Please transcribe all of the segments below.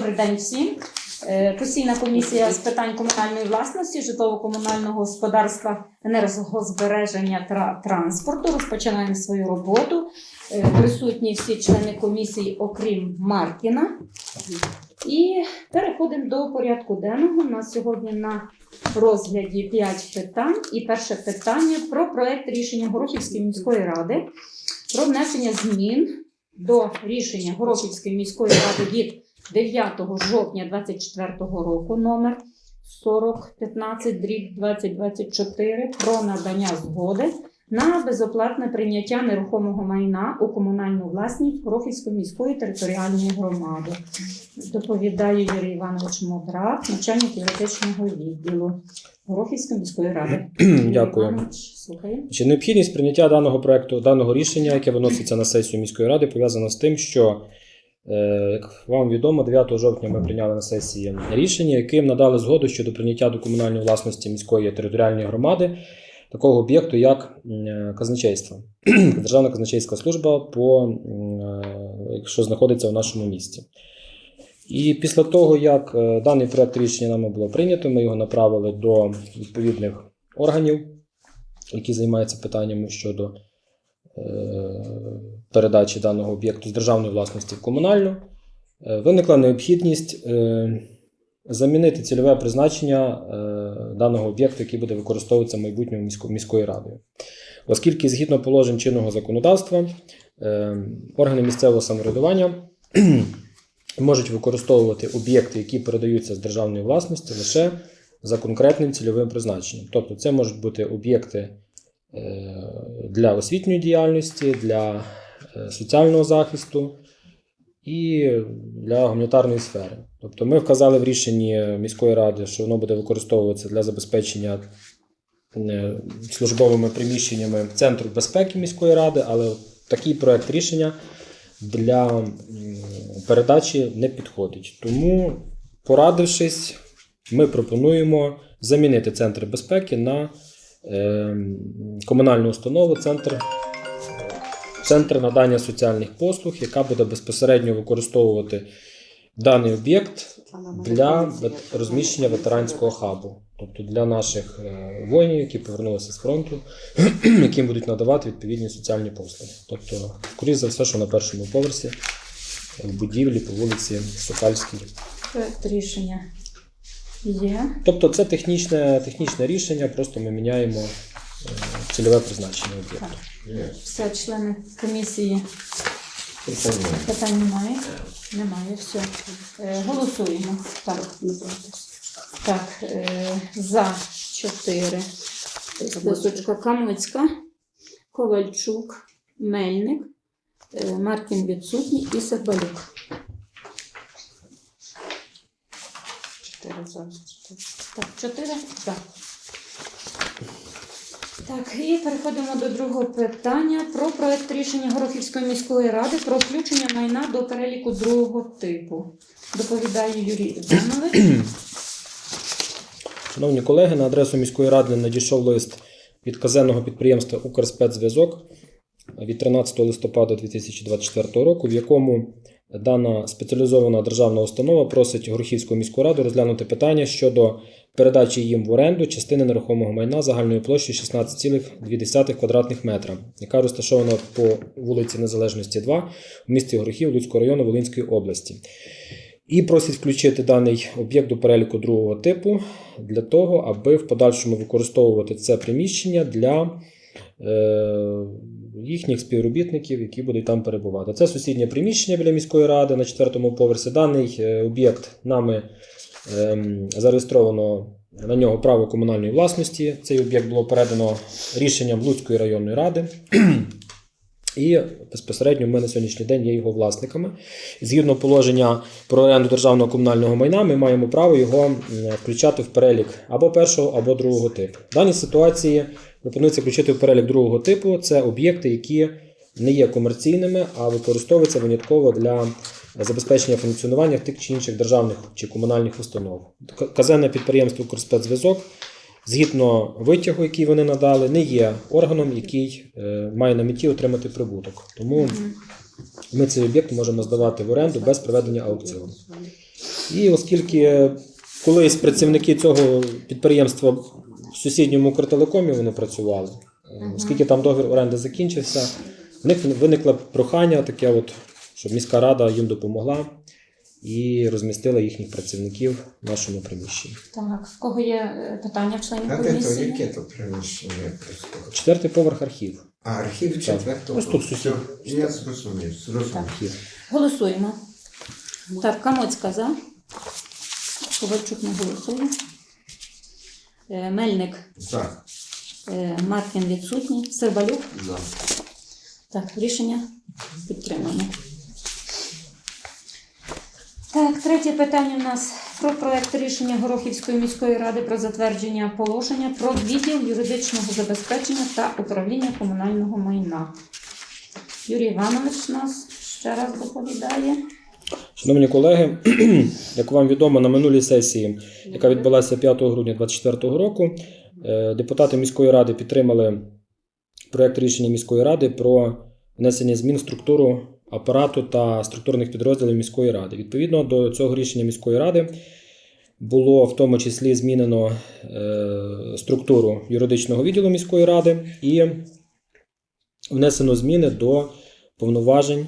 Добрий день всім. Е, Постійна комісія з питань комунальної власності, житлово-комунального господарства, енергозбереження та транспорту. Розпочинаємо свою роботу. Е, Присутні всі члени комісії, окрім Маркіна. І переходимо до порядку денного. У нас сьогодні на розгляді 5 питань. І перше питання про проект рішення Горохівської міської ради про внесення змін до рішення Горохівської міської ради від 9 жовтня 2024 року номер 4015 дріб 2024 про надання згоди на безоплатне прийняття нерухомого майна у комунальну власність Горохівської міської територіальної громади. Доповідає Юрій Іванович Модрак, начальник юридичного відділу Горохівської міської ради. Дякую. Іванович. Чи необхідність прийняття даного проекту, даного рішення, яке виноситься на сесію міської ради, пов'язана з тим, що, як вам відомо, 9 жовтня ми прийняли на сесії рішення, яким надали згоду щодо прийняття до комунальної власності міської територіальної громади такого об'єкту, як е, казначейство, Державна казначейська служба, по, е, що знаходиться у нашому місті. І після того, як е, даний проект рішення нами було прийнято, ми його направили до відповідних органів, які займаються питаннями щодо е, передачі даного об'єкту з державної власності в комунальну, е, виникла необхідність е, замінити цільове призначення е, даного об'єкту, який буде використовуватися майбутньою місько- міською радою. Оскільки згідно положень чинного законодавства, органи місцевого самоврядування можуть використовувати об'єкти, які передаються з державної власності, лише за конкретним цільовим призначенням. Тобто, це можуть бути об'єкти для освітньої діяльності, для соціального захисту і для гуманітарної сфери. Тобто, ми вказали в рішенні міської ради, що воно буде використовуватися для забезпечення е, службовими приміщеннями Центру безпеки міської ради, але такий проект рішення для передачі не підходить. Тому, порадившись, ми пропонуємо замінити центр безпеки на е, комунальну установу, центр, центр надання соціальних послуг, яка буде безпосередньо використовувати даний об'єкт для розміщення ветеранського хабу. Тобто для наших е, воїнів, які повернулися з фронту, яким будуть надавати відповідні соціальні послуги. Тобто, скоріше за все, що на першому поверсі в будівлі по вулиці Сокальській. Проект рішення є. Тобто це технічне, технічне рішення, просто ми міняємо цільове призначення об'єкту. Все, члени комісії питань немає. Немає, все. Е, голосуємо. Так, так е, за чотири. Списочка Камицька, Ковальчук, Мельник, е, Маркін відсутній і Сербалюк. Чотири за. Так, чотири за. Так, і переходимо до другого питання про проект рішення Горохівської міської ради про включення майна до переліку другого типу. Доповідає Юрій Іванович. Шановні колеги, на адресу міської ради надійшов лист від казенного підприємства Укрспецзв'язок від 13 листопада 2024 року, в якому дана спеціалізована державна установа просить Горохівську міську раду розглянути питання щодо передачі їм в оренду частини нерухомого майна загальною площею 16,2 квадратних метра, яка розташована по вулиці Незалежності 2 в місті Горохів Луцького району Волинської області. І просить включити даний об'єкт до переліку другого типу для того, аби в подальшому використовувати це приміщення для їхніх співробітників, які будуть там перебувати. Це сусіднє приміщення біля міської ради на четвертому поверсі. Даний е, об'єкт нами ем, зареєстровано на нього право комунальної власності. Цей об'єкт було передано рішенням Луцької районної ради. І безпосередньо ми на сьогоднішній день є його власниками. Згідно положення про оренду державного комунального майна, ми маємо право його включати в перелік або першого, або другого типу. В даній ситуації пропонується включити в перелік другого типу. Це об'єкти, які не є комерційними, а використовуються винятково для забезпечення функціонування тих чи інших державних чи комунальних установ. Казенне підприємство «Укрспецзв'язок» згідно витягу, який вони надали, не є органом, який е, має на меті отримати прибуток. Тому ми цей об'єкт можемо здавати в оренду без проведення аукціону. І оскільки колись працівники цього підприємства сусідньому Укртелекомі вони працювали, е, оскільки там договір оренди закінчився, в них виникло прохання таке, от, щоб міська рада їм допомогла і розмістила їхніх працівників в нашому приміщенні. Так, в кого є е, питання в членів комісії? яке то приміщення? Четвертий поверх архів. А, архів четвертого. Ось тут сусід. Все, Я зрозумів, зрозумів. Голосуємо. Так, Камоцька за. Ковальчук не голосує. Е, Мельник, За. е, Маркін відсутній. Сербалюк. За. Так, рішення підтримано. Так, третє питання у нас про проект рішення Горохівської міської ради про затвердження положення про відділ юридичного забезпечення та управління комунального майна. Юрій Іванович нас ще раз доповідає. Шановні колеги, як вам відомо, на минулій сесії, яка відбулася 5 грудня 2024 року, е, депутати міської ради підтримали проект рішення міської ради про внесення змін в структуру апарату та структурних підрозділів міської ради. Відповідно до цього рішення міської ради було в тому числі змінено е, структуру юридичного відділу міської ради і внесено зміни до повноважень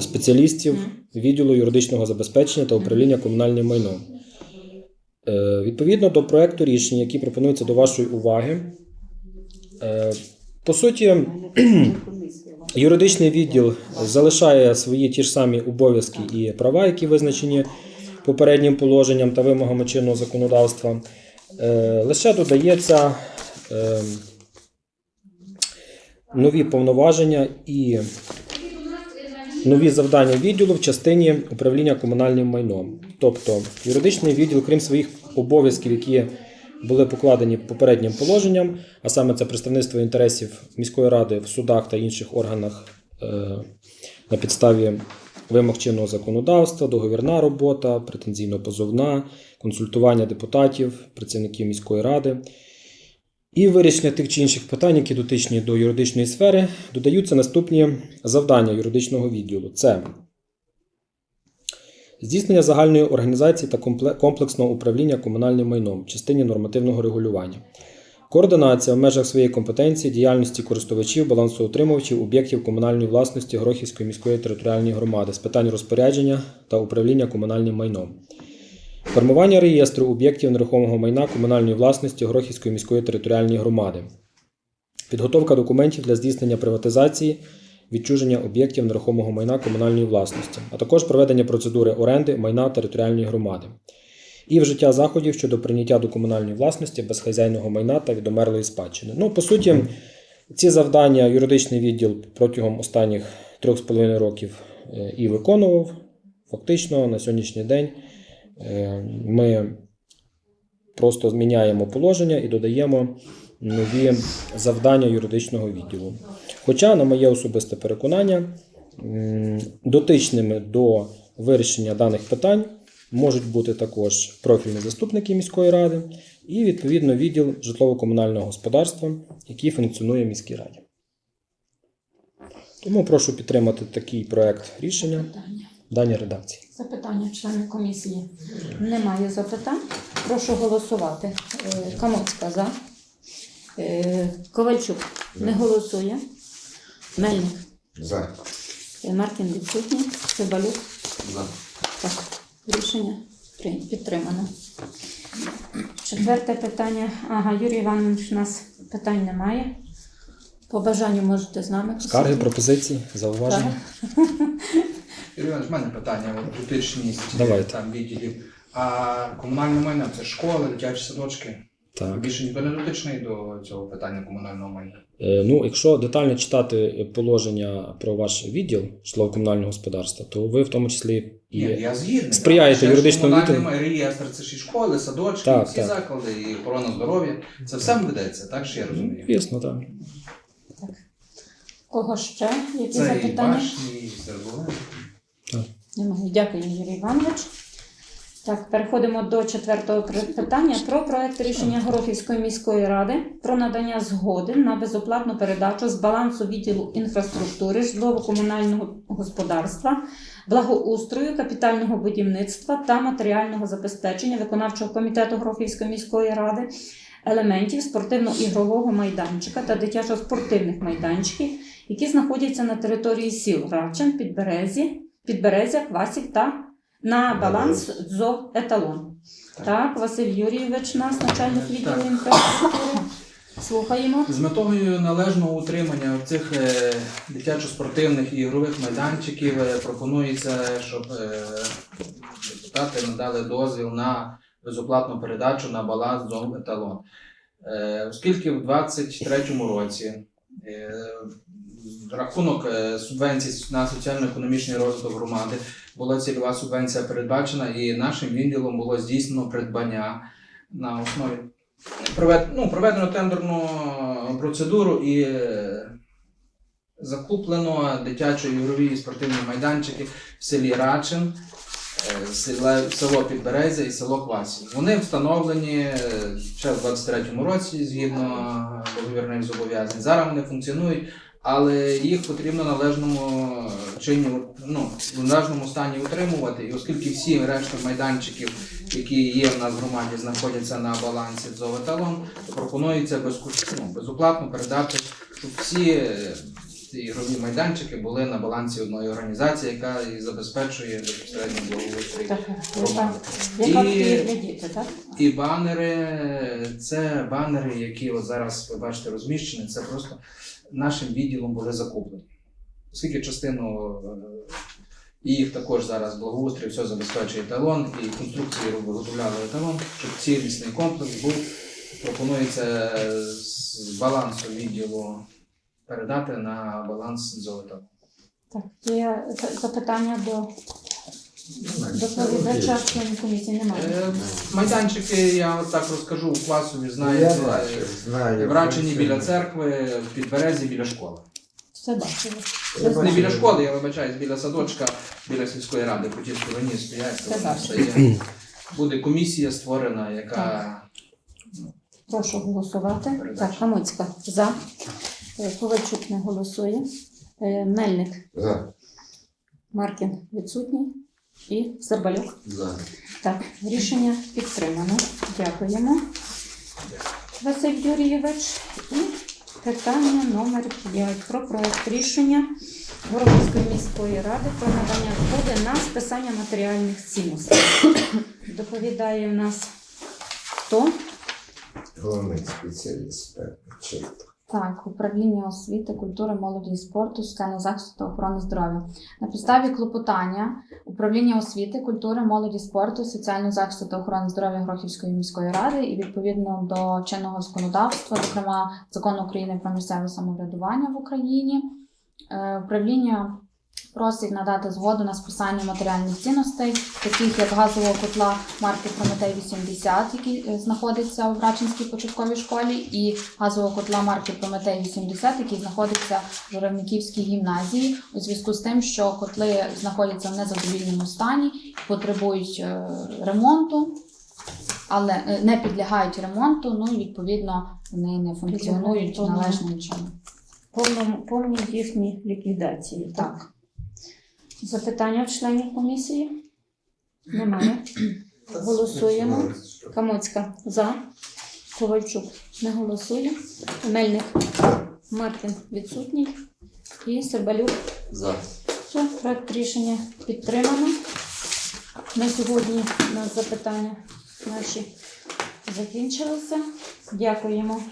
спеціалістів відділу юридичного забезпечення та управління комунальним майном. Е, Відповідно до проекту рішення, які пропонуються до вашої уваги, е, по суті, юридичний відділ залишає свої ті ж самі обов'язки і права, які визначені попереднім положенням та вимогами чинного законодавства. Е, Лише додається е, нові повноваження і нові завдання відділу в частині управління комунальним майном. Тобто юридичний відділ, крім своїх обов'язків, які були покладені попереднім положенням, а саме це представництво інтересів міської ради в судах та інших органах е, на підставі вимог чинного законодавства, договірна робота, претензійно-позовна, консультування депутатів, працівників міської ради. І вирішення тих чи інших питань, які дотичні до юридичної сфери, додаються наступні завдання юридичного відділу: це здійснення загальної організації та комплексного управління комунальним майном в частині нормативного регулювання, координація в межах своєї компетенції діяльності користувачів, балансоутримувачів об'єктів комунальної власності Грохівської міської територіальної громади з питань розпорядження та управління комунальним майном. Формування реєстру об'єктів нерухомого майна комунальної власності Грохівської міської територіальної громади. Підготовка документів для здійснення приватизації, відчуження об'єктів нерухомого майна комунальної власності, а також проведення процедури оренди майна територіальної громади. І вжиття заходів щодо прийняття до комунальної власності безхазяйного майна та відомерлої спадщини. Ну, по суті, ці завдання юридичний відділ протягом останніх трьох з половиною років е, і виконував. Фактично, на сьогоднішній день Ми просто зміняємо положення і додаємо нові завдання юридичного відділу. Хоча, на моє особисте переконання, дотичними до вирішення даних питань можуть бути також профільні заступники міської ради і відповідно відділ житлово-комунального господарства, який функціонує в міській раді. Тому прошу підтримати такий проект рішення в даній редакції. Запитання членів комісії. Немає запитань. Прошу голосувати. Е, Камоцька за. Е, Ковальчук не голосує. Мельник. За. Е, Маркін відсутній. Цибалюк. За. Так, рішення підтримано. Четверте питання. Ага, Юрій Іванович, у нас питань немає. По бажанню можете з нами. Скарги, пропозиції, зауваження. Юрій Іванович, в мене питання, от дотичність Давайте. там відділів. А комунальне майно це школи, дитячі садочки. Так. Більше ніхто не дотичний до цього питання комунального майна. Е, Ну, якщо детально читати положення про ваш відділ житлово-комунального господарства, то ви в тому числі і Ні, я згідний. сприяєте Ще ж юридичному комунальний відділу? май- реєстр, це ж і школи, садочки, Так, всі так. заклади, і охорона здоров'я. Це все ведеться, так що я розумію. Звісно, так. Кого ще? Які Це і запитання? башні, і. Дякую, Юрій Іванович. Так, переходимо до четвертого питання про проект рішення Горохівської міської ради про надання згоди на безоплатну передачу з балансу відділу інфраструктури житлово-комунального господарства, благоустрою, капітального будівництва та матеріального забезпечення виконавчого комітету Горохівської міської ради елементів спортивно-ігрового майданчика та дитячо-спортивних майданчиків, які знаходяться на території сіл Равчин, Підберезі, Підберезя, Квасів та на баланс ЗОВ Еталон. Так, Василь Юрійович, нас начальник відділу Так. інфраструктури. Слухаємо. З метою належного утримання цих е, дитячо-спортивних і ігрових майданчиків е, пропонується, щоб е, депутати надали дозвіл на безоплатну передачу на баланс зон еталон. Оскільки в 2023 році рахунок е, субвенцій на соціально-економічний розвиток громади. Була цільова субвенція передбачена, і нашим відділом було здійснено придбання на основі ну, проведено тендерну процедуру і е, закуплено дитячо ігрові і спортивні майданчики в селі Рачин, е, село Підберезя і село Квасів. Вони встановлені е, ще в 23-му році згідно договірних зобов'язань. Зараз вони функціонують, але їх потрібно належному чині, ну, в належному стані утримувати. І оскільки всі решта майданчиків, які є в нас в громаді, знаходяться на балансі зоветалон, то пропонується безкош- ну, безоплатно передати, щоб всі е, ці ігрові майданчики були на балансі одної організації, яка і забезпечує безпосередньо благоустрій громади. І-? І банери, це банери, які от зараз ви бачите розміщені, це просто нашим відділом були закуплені. Оскільки частину е, і їх також зараз благоустрій, все забезпечує талон, і конструкції виготовляли талон, щоб цілісний комплекс був, пропонується з балансу відділу передати на баланс золота. Так, є запитання до доповідача членів комісії немає. Е, Майданчики, я от так розкажу, у класові Я знаєте. бачив, знаю. В Рачині біля церкви, в Підберезі біля школи. Все бачили. Я Не бачив. біля школи, я вибачаюсь, біля садочка, біля сільської ради, по тій стороні стоять. Це є. Буде комісія створена, яка Прошу голосувати. Так, Камуцька за. Е, Ковальчук не голосує. Е, Мельник За. Маркін відсутній. І Сербалюк. За. Так, рішення підтримано. Дякуємо. Василь Юрійович. І питання номер 5 про проект рішення Горобської міської ради про надання згоди на списання матеріальних цінностей. Доповідає в нас хто? Головний спеціаліст. Так, управління освіти, культури, молоді і спорту, соціального захисту та охорони здоров'я. На підставі клопотання управління освіти, культури, молоді, спорту, соціального захисту та охорони здоров'я Грохівської міської ради і відповідно до чинного законодавства, зокрема закону України про місцеве самоврядування в Україні, е, управління просить надати згоду на списання матеріальних цінностей, таких як газового котла марки Прометей 80, який е, знаходиться в Рачинській початковій школі, і газового котла марки Прометей 80, який знаходиться в Журавниківській гімназії, у зв'язку з тим, що котли знаходяться в незадовільному стані, потребують е, ремонту, але е, не підлягають ремонту. Ну і відповідно вони не функціонують належним чином. Повній їхній ліквідації. Так. Запитання в членів комісії? Немає. Голосуємо. Камоцька за. Ковальчук не голосує. Мельник Маркін відсутній. І Сербалюк. За. Все, проект рішення підтримано. На сьогодні у нас запитання наші закінчилися. Дякуємо.